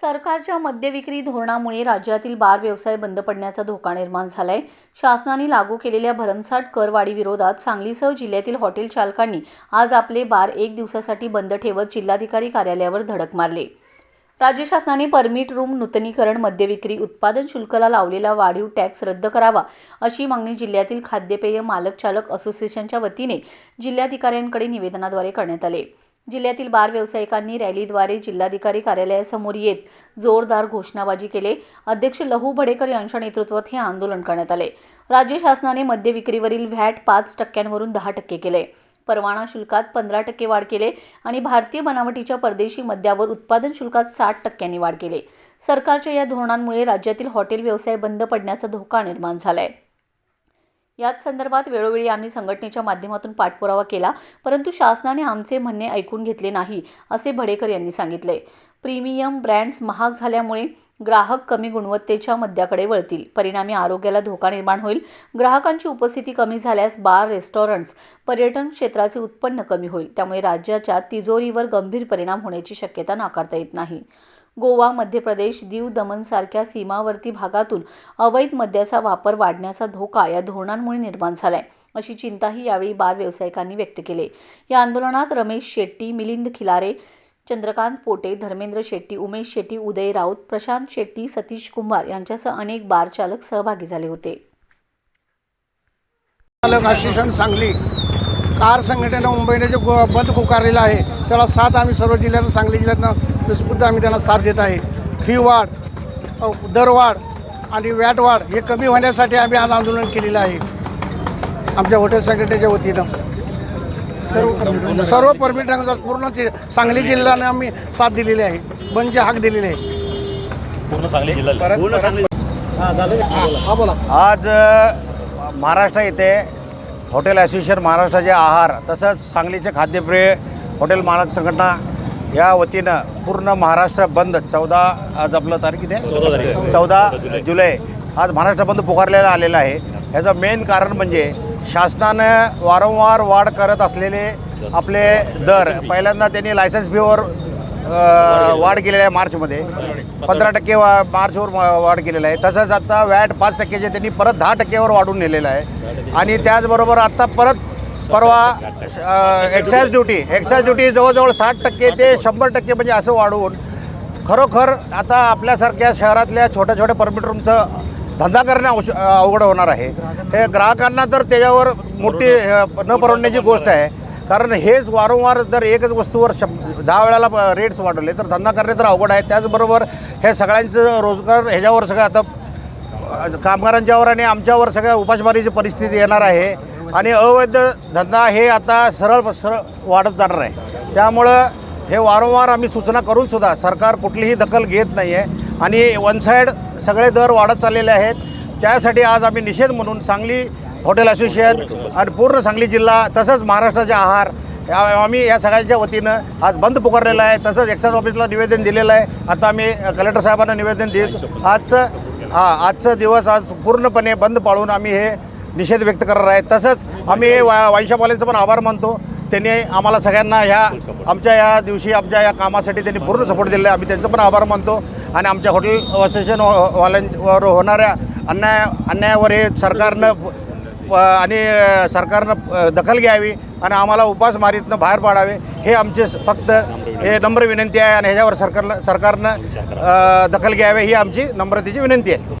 सरकारच्या मद्यविक्री धोरणामुळे राज्यातील बार व्यवसाय बंद पडण्याचा धोका निर्माण झालाय. शासनाने लागू केलेल्या भरमसाठ करवाढीविरोधात सांगलीसह जिल्ह्यातील हॉटेल चालकांनी आज आपले बार एक दिवसासाठी बंद ठेवत जिल्हाधिकारी कार्यालयावर धडक मारले. राज्य शासनाने परमिट रूम नूतनीकरण मद्यविक्री उत्पादन शुल्काला लावलेला वाढीव टॅक्स रद्द करावा अशी मागणी जिल्ह्यातील खाद्यपेय मालक चालक असोसिएशनच्या वतीने जिल्हाधिकाऱ्यांकडे निवेदनाद्वारे करण्यात आले. जिल्ह्यातील बार व्यावसायिकांनी रॅलीद्वारे जिल्हाधिकारी कार्यालयासमोर येत जोरदार घोषणाबाजी केले. अध्यक्ष लहू भडेकर यांच्या नेतृत्वात हे आंदोलन करण्यात आले. राज्य शासनाने मद्य विक्रीवरील व्हॅट पाच टक्क्यांवरून दहा टक्के केले. परवाना शुल्कात पंधरा टक्के वाढ केले आणि भारतीय बनावटीच्या परदेशी मद्यावर उत्पादन शुल्कात साठ टक्क्यांनी वाढ केले. सरकारच्या या धोरणांमुळे राज्यातील हॉटेल व्यवसाय बंद पडण्याचा धोका निर्माण झाला आहे याच संदर्भात वेळोवेळी आम्ही संघटनेच्या माध्यमातून पाठपुरावा केला परंतु शासनाने आमचे म्हणणे ऐकून घेतले नाही असे भडेकर यांनी सांगितले. प्रीमियम ब्रँड्स महाग झाल्यामुळे ग्राहक कमी गुणवत्तेच्या मद्याकडे वळतील. परिणामी आरोग्याला धोका निर्माण होईल. ग्राहकांची उपस्थिती कमी झाल्यास बार रेस्टॉरंट्स पर्यटन क्षेत्राचे उत्पन्न कमी होईल. त्यामुळे राज्याच्या तिजोरीवर गंभीर परिणाम होण्याची शक्यता नाकारता येत नाही. गोवा मध्य प्रदेश दीव दमन सारख्या सीमावर्ती भागातून अवैध मद्याचा वापर वाढण्याचा धोका या धोरणांमुळे निर्माण झालाय अशी चिंताही यावेळी बार व्यावसायिकांनी व्यक्त केली. या आंदोलनात रमेश शेट्टी मिलिंद खिलारे चंद्रकांत पोटे धर्मेंद्र शेट्टी उमेश शेट्टी उदय राऊत प्रशांत शेट्टी सतीश कुंभार यांच्यासह अनेक बार चालक सहभागी झाले होते. चालक असोसिएशन सांगली कार संघटनेनं मुंबईने जे बंद पुकारलेला आहे त्याला साथ आम्ही सर्व जिल्ह्यातून सांगली जिल्ह्यातनं विस्फुद्ध आम्ही त्यांना साथ देत आहे. फी वाढ दरवाढ आणि व्याट वाढ हे कमी होण्यासाठी आम्ही आज आंदोलन केलेलं आहे. आमच्या हॉटेल संघटनेच्या वतीनं. सर्व सर्व परमिटांचा पूर्ण सांगली जिल्ह्याने आम्ही साथ दिलेली आहे. बंदची हाक दिलेली आहे. पूर्ण सांगली जिल्ह्याला. पूर्ण सांगली हा बोला. आज महाराष्ट्र येथे हॉटेल असोसिएशन महाराष्ट्राचे आहार तसंच सांगलीचे खाद्यप्रिय हॉटेल मालक संघटना या वतीनं पूर्ण महाराष्ट्र बंद. चौदा आज आपलं तारीख किती आहे? चौदा जुलै. आज महाराष्ट्र बंद पुकारलेला आलेला आहे. याचं मेन कारण म्हणजे शासनानं वारंवार वाढ करत असलेले आपले दर. पहिल्यांदा त्यांनी लायसन्स फीवर वाढ केलेली आहे मार्चमध्ये. पंधरा टक्के वा मार्चवर वाढ केलेलं आहे. तसंच आता वॅट पाच टक्केचे त्यांनी परत दहा टक्क्यावर वाढून नेलेलं आहे. आणि त्याचबरोबर आता परत परवा एक्साईज ड्युटी एक्साईज ड्युटी जवळजवळ साठ टक्के ते शंभर टक्के म्हणजे असं वाढवून खरोखर आता आपल्यासारख्या शहरातल्या छोट्या छोट्या परमिट रूमचं धंदा करणं अवश अवघड होणार आहे. हे ग्राहकांना तर त्याच्यावर मोठी न परवडण्याची गोष्ट आहे. कारण हेच वारंवार जर एकच वस्तूवर शं दहा वेळाला रेट्स वाढवले तर धंदा करणे तर अवघड आहे. त्याचबरोबर हे सगळ्यांचं रोजगार ह्याच्यावर सगळं आता कामगारांच्यावर आणि आमच्यावर सगळ्या उपासमारीची परिस्थिती येणार आहे. म्हणजे? आणि अवैध धंदा हे आता सरळ सरळ वाढत जाणार आहे. त्यामुळं हे वारंवार आम्ही सूचना करून सुद्धा सरकार कुठलीही दखल घेत नाही आहे आणि वन साईड सगळे दर वाढत चाललेले आहेत. त्यासाठी आज आम्ही निषेध म्हणून सांगली हॉटेल असोसिएशन आणि पूर्ण सांगली जिल्हा तसंच महाराष्ट्राचे आहार या- आम्ही या सगळ्यांच्या वतीनं आज बंद पुकारलेला आहे. तसंच एक्साईज ऑफिसला निवेदन दिलेलं आहे. आता आम्ही कलेक्टर साहेबांना निवेदन देत आजचं हा आजचं दिवस आज पूर्णपणे बंद पाळून आम्ही हे निषेध व्यक्त करणार आहे तसंच आम्ही वा वाईनशॉपवाल्यांचं पण आभार मानतो. त्यांनी आम्हाला सगळ्यांना ह्या आमच्या या दिवशी आमच्या या कामासाठी त्यांनी पूर्ण सपोर्ट दिलेला आहे. आम्ही त्यांचं पण आभार मानतो. आणि आमच्या हॉटेल असोसिएशनवाल्यांवर होणाऱ्या अन्याय अन्यायावर हे सरकारनं आणि सरकारनं दखल घ्यावी आणि आम्हाला उपासमारीतनं बाहेर पाडावे हे आमचे फक्त हे नम्र विनंती आहे आणि ह्याच्यावर सरकारनं सरकारनं दखल घ्यावी ही आमची नम्रतेची विनंती आहे.